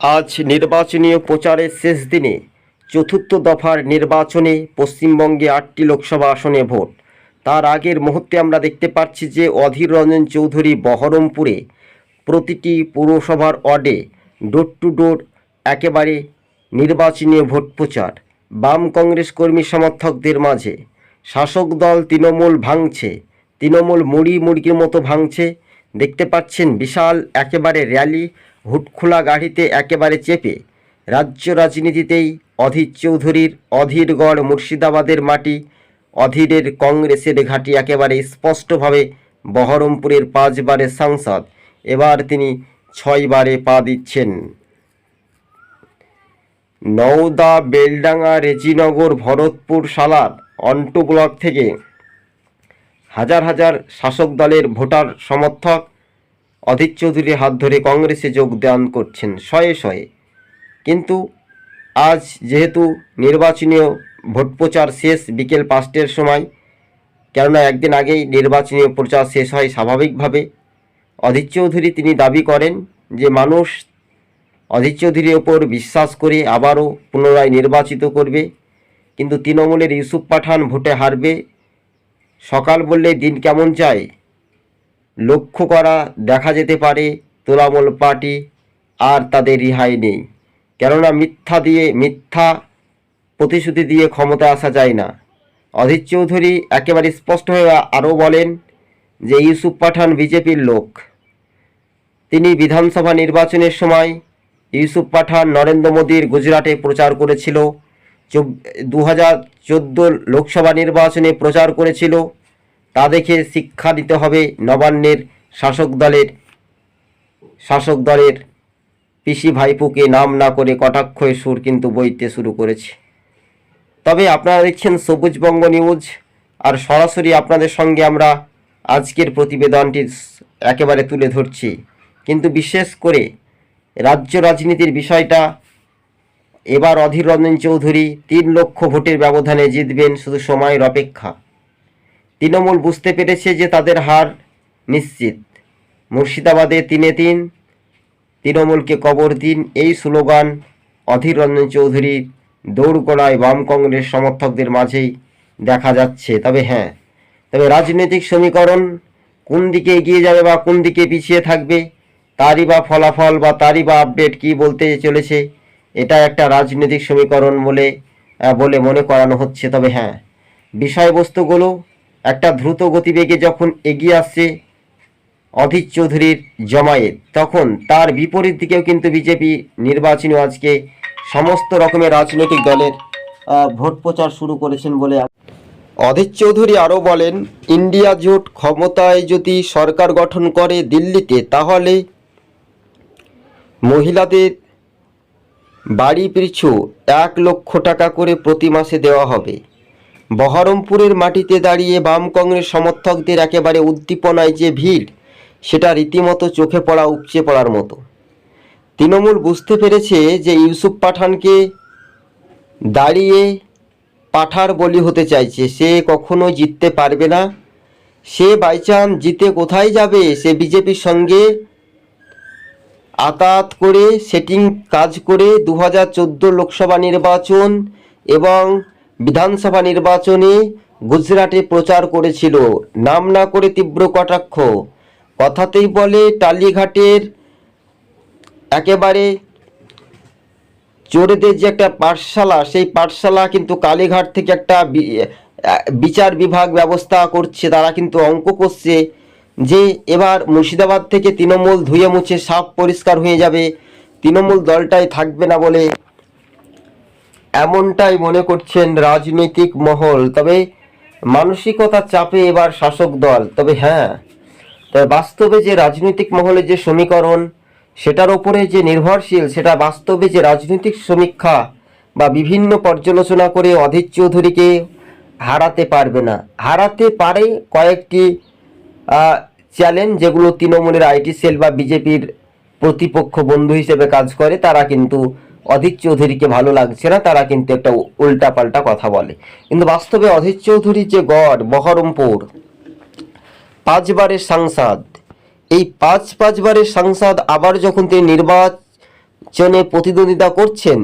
আজ নির্বাচনীয় প্রচারের শেষ দিনে চতুর্থ দফার নির্বাচনে পশ্চিমবঙ্গে আটটি লোকসভা আসনে ভোট। তার আগের মুহূর্তে আমরা দেখতে পাচ্ছি যে অধীর রঞ্জন চৌধুরী বহরমপুরে প্রতিটি পৌরসভার ওয়ার্ডে ডোর টু ডোর একেবারে নির্বাচনী ভোট প্রচার। বাম কংগ্রেস কর্মী সমর্থকদের মাঝে শাসক দল তৃণমূল ভাঙছে, তৃণমূল মুড়ি মুড়ির মতো ভাঙছে। দেখতে পাচ্ছেন বিশাল একেবারে র্যালি হুটখোলা গাড়িতে একেবারে চেপে রাজ্য রাজনীতিতেই অধীর চৌধুরীর অধীরগড় মুর্শিদাবাদের মাটি, অধীরের কংগ্রেসের ঘাঁটি একেবারে স্পষ্টভাবে বহরমপুরের পাঁচবারের সাংসদ। এবার তিনি ছয়বারে পা দিচ্ছেন। নওদা, বেলডাঙ্গা, রেজিনগর, ভরতপুর সালার অন্টু ব্লক থেকে হাজার হাজার শাসক দলের ভোটার সমর্থক অধীর চৌধুরীর হাত ধরে কংগ্রেসে যোগদান করছেন শয়ে শয়ে। কিন্তু আজ যেহেতু নির্বাচনীয় ভোট প্রচার শেষ বিকেল পাঁচটার সময়, কেননা একদিন আগেই নির্বাচনীয় প্রচার শেষ হয় স্বাভাবিকভাবে, অধীর চৌধুরী তিনি দাবি করেন যে মানুষ অধীর চৌধুরীর ওপর বিশ্বাস করে আবারও পুনরায় নির্বাচিত করবে, কিন্তু তৃণমূলের ইউসুফ পাঠান ভোটে হারবে। সকাল বললে দিন কেমন যায়? লক্ষ্য করা দেখা যেতে পারে তোলামূল পার্টি আর তাদের রিহাই নেই। কেননা মিথ্যা দিয়ে, মিথ্যা প্রতিশ্রুতি দিয়ে ক্ষমতা আসা যায় না। অধীর চৌধুরী একেবারে স্পষ্ট হয়ে আরও বলেন যে, ইউসুফ পাঠান বিজেপির লোক। তিনি বিধানসভা নির্বাচনের সময় ইউসুফ পাঠান নরেন্দ্র মোদীর গুজরাটে প্রচার করেছিল দু হাজার চোদ্দ লোকসভা নির্বাচনে প্রচার করেছিল। তা দেখে শিক্ষা দিতে হবে নবান্নের শাসক দলের শাসক দলের পিসি ভাইপুকে নাম না করে কটাক্ষের সুর কিন্তু বইতে শুরু করেছে। তবে আপনারা দেখছেন সবুজবঙ্গ নিউজ, আর সরাসরি আপনাদের সঙ্গে আমরা আজকের প্রতিবেদনটি একেবারে তুলে ধরছি। কিন্তু বিশেষ করে রাজ্য রাজনীতির বিষয়টা, এবার অধীর রঞ্জন চৌধুরী তিন লক্ষ ভোটের ব্যবধানে জিতবেন শুধু সময়ের অপেক্ষা। তৃণমূল বুঝতে পেরেছে যে তাদের হার নিশ্চিত। মুর্শিদাবাদে তিনে তিন, তৃণমূলকে কবর দিন এই স্লোগান অধীর রঞ্জন চৌধুরীর দৌড়গোড়ায় বাম কংগ্রেস সমর্থকদের মাঝেই দেখা যাচ্ছে। তবে হ্যাঁ তবে রাজনৈতিক সমীকরণ কোন দিকে এগিয়ে যাবে বা কোন দিকে পিছিয়ে থাকবে, তারই বা ফলাফল বা তারই বা আপডেট কী বলতে চলেছে, এটা একটা রাজনৈতিক সমীকরণ বলে বলে মনে করানো হচ্ছে। তবে হ্যাঁ বিষয়বস্তুগুলো একটা দ্রুত গতিবেগে যখন এগিয়ে আসছে অধীর চৌধুরীর জমায়েত, তখন তার বিপরীত দিকেও কিন্তু বিজেপি নির্বাচনী আজকে সমস্ত রকমের রাজনৈতিক দলের ভোট প্রচার শুরু করেছেন বলে অধীর চৌধুরী আরও বলেন, ইন্ডিয়া জোট ক্ষমতায় যদি সরকার গঠন করে দিল্লিতে, তাহলে মহিলাদের বাড়ি পিছু এক লক্ষ টাকা করে প্রতি মাসে দেওয়া হবে। বহরমপুরের মাটিতে দাঁড়িয়ে বাম কংগ্রেস সমর্থকদের একেবারে উদ্দীপনায় যে ভিড়, সেটা রীতিমতো চোখে পড়া, উপচে পড়ার মতো। তৃণমূল বুঝতে পেরেছে যে ইউসুফ পাঠানকে দাঁড়িয়ে পাঠার বলি হতে চাইছে। সে কখনো জিততে পারবে না। সে বাইচান্স জিতে কোথায় যাবে, সে বিজেপির সঙ্গে আতাত করে সেটিং কাজ করে দু হাজার চোদ্দ লোকসভা নির্বাচন এবং বিধানসভা নির্বাচনে গুজরাটে প্রচার করেছিল। নাম না করে তীব্র কটাক্ষ। কথাতেই বলে, টালিঘাটের একেবারে চোরেদের যে একটা পাঠশালা, সেই পাঠশালা কিন্তু কালীঘাট থেকে একটা বিচার বিভাগ ব্যবস্থা করছে, তারা কিন্তু অঙ্ক করছে যে এবার মুর্শিদাবাদ থেকে তৃণমূল ধুয়ে মুছে সাফ পরিষ্কার হয়ে যাবে। তৃণমূল দলটাই থাকবে না বলে এমনটাই মনে করছেন রাজনৈতিক মহল। তবে মানসিকতার চাপে এবার শাসক দল। তবে হ্যাঁ তবে বাস্তবে যে রাজনৈতিক মহলের যে সমীকরণ, সেটার ওপরে যে নির্ভরশীল, সেটা বাস্তবে যে রাজনৈতিক সমীক্ষা বা বিভিন্ন পর্যালোচনা করে অধীর চৌধুরীকে হারাতে পারবে না। হারাতে পারে কয়েকটি চ্যালেঞ্জ যেগুলো তৃণমূলের আইটি সেল বা বিজেপির প্রতিপক্ষ বন্ধু হিসেবে কাজ করে, তারা কিন্তু অধীর চৌধুরীকে ভালো লাগছে না, তারা কিন্তু একটা উল্টা পাল্টা কথা বলে। কিন্তু বাস্তবে অধীর চৌধুরীর যে গড়, বহরমপুর, পাঁচবারের সাংসদ, এই পাঁচ, পাঁচবারের সাংসদ আবার যখন তিনি নির্বাচনে প্রতিদ্বন্দ্বিতা করছেন,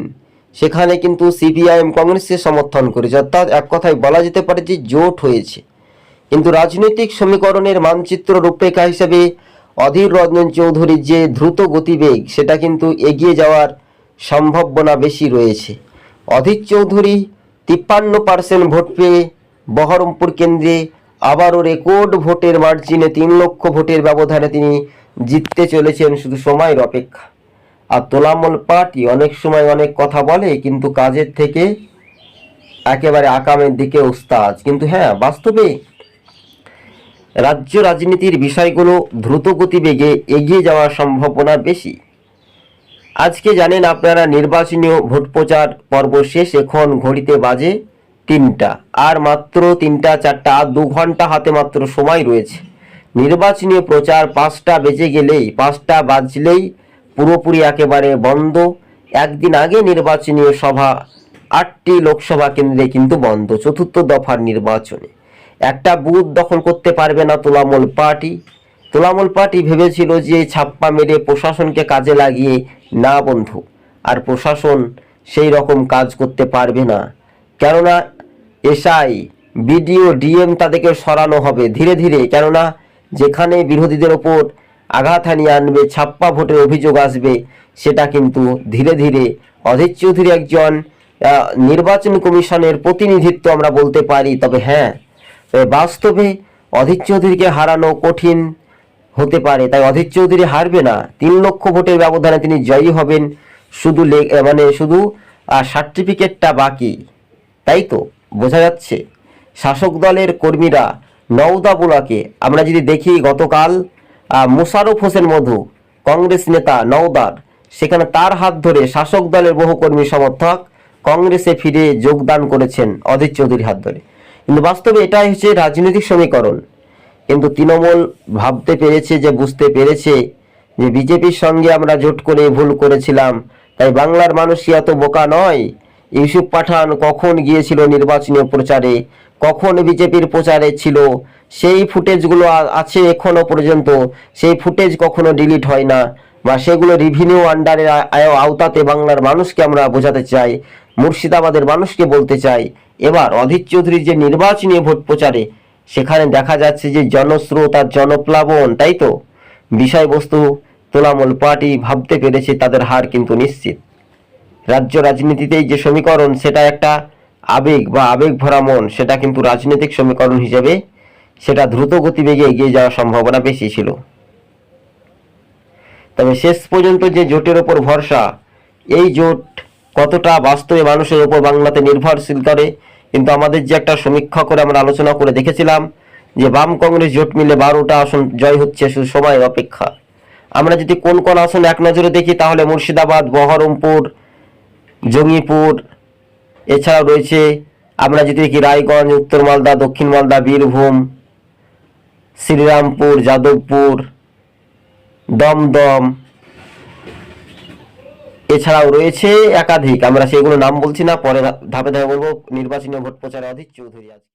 সেখানে কিন্তু সিপিআইএম কংগ্রেসকে সমর্থন করেছে। অর্থাৎ এক কথায় বলা যেতে পারে যে জোট হয়েছে। কিন্তু রাজনৈতিক সমীকরণের মানচিত্র রূপরেখা হিসেবে অধীর রঞ্জন চৌধুরীর যে দ্রুত গতিবেগ, সেটা কিন্তু এগিয়ে যাওয়ার সম্ভাবনা বেশি রয়েছে। অধীর চৌধুরী তিপ্পান্ন পার্সেন্ট ভোট পেয়ে বহরমপুর কেন্দ্রে আবারও রেকর্ড ভোটের মার্জিনে তিন লক্ষ ভোটের ব্যবধানে তিনি জিততে চলেছেন শুধু সময়ের অপেক্ষা। আর তোলামল পার্টি অনেক সময় অনেক কথা বলে, কিন্তু কাজের থেকে একেবারে আকামের দিকে উস্তাজ কিন্তু হ্যাঁ বাস্তবে রাজ্য রাজনীতির বিষয়গুলো দ্রুত গতিবেগে এগিয়ে যাওয়ার সম্ভাবনা বেশি। আজকে জানেন আপনারা নির্বাচনীয় ভোট প্রচার পর্ব শেষ, এখন ঘড়িতে বাজে তিনটা। আর মাত্র তিনটা, চারটা আর দু ঘণ্টা হাতে মাত্র সময় রয়েছে। নির্বাচনীয় প্রচার পাঁচটা বেজে গেলেই, পাঁচটা বাজলেই পুরোপুরি একেবারে বন্ধ। একদিন আগে নির্বাচনীয় সভা আটটি লোকসভা কেন্দ্রে কিন্তু বন্ধ, চতুর্থ দফার নির্বাচনে। একটা বুথ দখল করতে পারবে না তোলামূল পার্টি। তোলামূল পার্টি ভেবেছিল যে ছাপ্পা মেরে প্রশাসনকে কাজে লাগিয়ে না বন্ধু, আর প্রশাসন সেই রকম কাজ করতে পারবে না। কেননা এসআই, বিডিও, ডিএম তাদেরকে সরানো হবে ধীরে ধীরে। কেননা যেখানে বিরোধীদের ওপর আঘাত হানিয়ে আনবে, ছাপ্পা ভোটের অভিযোগ আসবে, সেটা কিন্তু ধীরে ধীরে অধীর চৌধুরী একজন নির্বাচন কমিশনের প্রতিনিধিত্ব আমরা বলতে পারি। তবে হ্যাঁ তবে বাস্তবে অধীর চৌধুরীকে হারানো কঠিন হতে পারে তাই অধীর চৌধুরী হারবে না। তিন লক্ষ ভোটের ব্যবধানে তিনি জয়ী হবেন শুধু মানে শুধু সার্টিফিকেটটা বাকি। তাই তো বোঝা যাচ্ছে। শাসক দলের কর্মীরা নওদা বুলাকে আমরা যদি দেখি গতকাল আহ, মোশাররফ হোসেন মধু কংগ্রেস নেতা নওদার সেখানে তার হাত ধরে শাসক দলের বহু কর্মী সমর্থক কংগ্রেসে ফিরে যোগদান করেছেন অধীর চৌধুরীর হাত ধরে। কিন্তু বাস্তবে এটাই হচ্ছে রাজনৈতিক সমীকরণ। কিন্তু তৃণমূল ভাবতে পেরেছে যে, বুঝতে পেরেছে যে, বিজেপির সঙ্গে আমরা জোট করে ভুল করেছিলাম। তাই বাংলার মানুষ এত বোকা নয়। ইউসুফ পাঠান কখন গিয়েছিল নির্বাচনী প্রচারে? কখন বিজেপির প্রচারে ছিল? সেই ফুটেজগুলো আছে এখনও পর্যন্ত। সেই ফুটেজ কখনো ডিলিট হয় না। বা সেগুলো রিভিনিউ আন্ডারের আওতাতে বাংলার মানুষকে আমরা বোঝাতে চাই, মুর্শিদাবাদের মানুষকে বলতে চাই। এবার অধীর চৌধুরীর যে নির্বাচনী ভোট প্রচারে সেখানে দেখা যাচ্ছে যে জনস্রোত আর জনপ্লাবন, তাই তো? বিষয়বস্তু তোলামূল পার্টি ভাবতে পেরেছে, তাদের হার কিন্তু নিশ্চিত। রাজ্য রাজনীতিতেই যে সমীকরণ, সেটা একটা আবেগ বা আবেগ ভরা মন, সেটা কিন্তু রাজনৈতিক সমীকরণ হিসেবে সেটা দ্রুত গতিবেগে এগিয়ে যাওয়ার সম্ভাবনা বেশি ছিল। তবে শেষ পর্যন্ত যে জোটের ওপর ভরসা, এই জোট কতটা বাস্তবে মানুষের ওপর বাংলাতে নির্ভরশীল করে কিন্তু আমাদের যে একটা সমীক্ষা করে আমরা আলোচনা করে দেখেছিলাম যে বাম কংগ্রেস জোট মিলে বারোটা আসন জয় হচ্ছে শুধু সময়ের অপেক্ষা। আমরা যদি কোন কোন আসন এক নজরে দেখি, তাহলে মুর্শিদাবাদ, বহরমপুর, জঙ্গিপুর, এছাড়াও রয়েছে আমরা যদি দেখি রায়গঞ্জ, উত্তর মালদা, দক্ষিণ মালদা, বীরভূম, শ্রীরামপুর, যাদবপুর, দমদম এছাড়াও রয়েছে একাধিক, আমরা সেগুলো নাম বলছি না, পরে ধাপে ধাপে বলব, নির্বাচনী ভোট প্রচারে অধীর চৌধুরী আজকে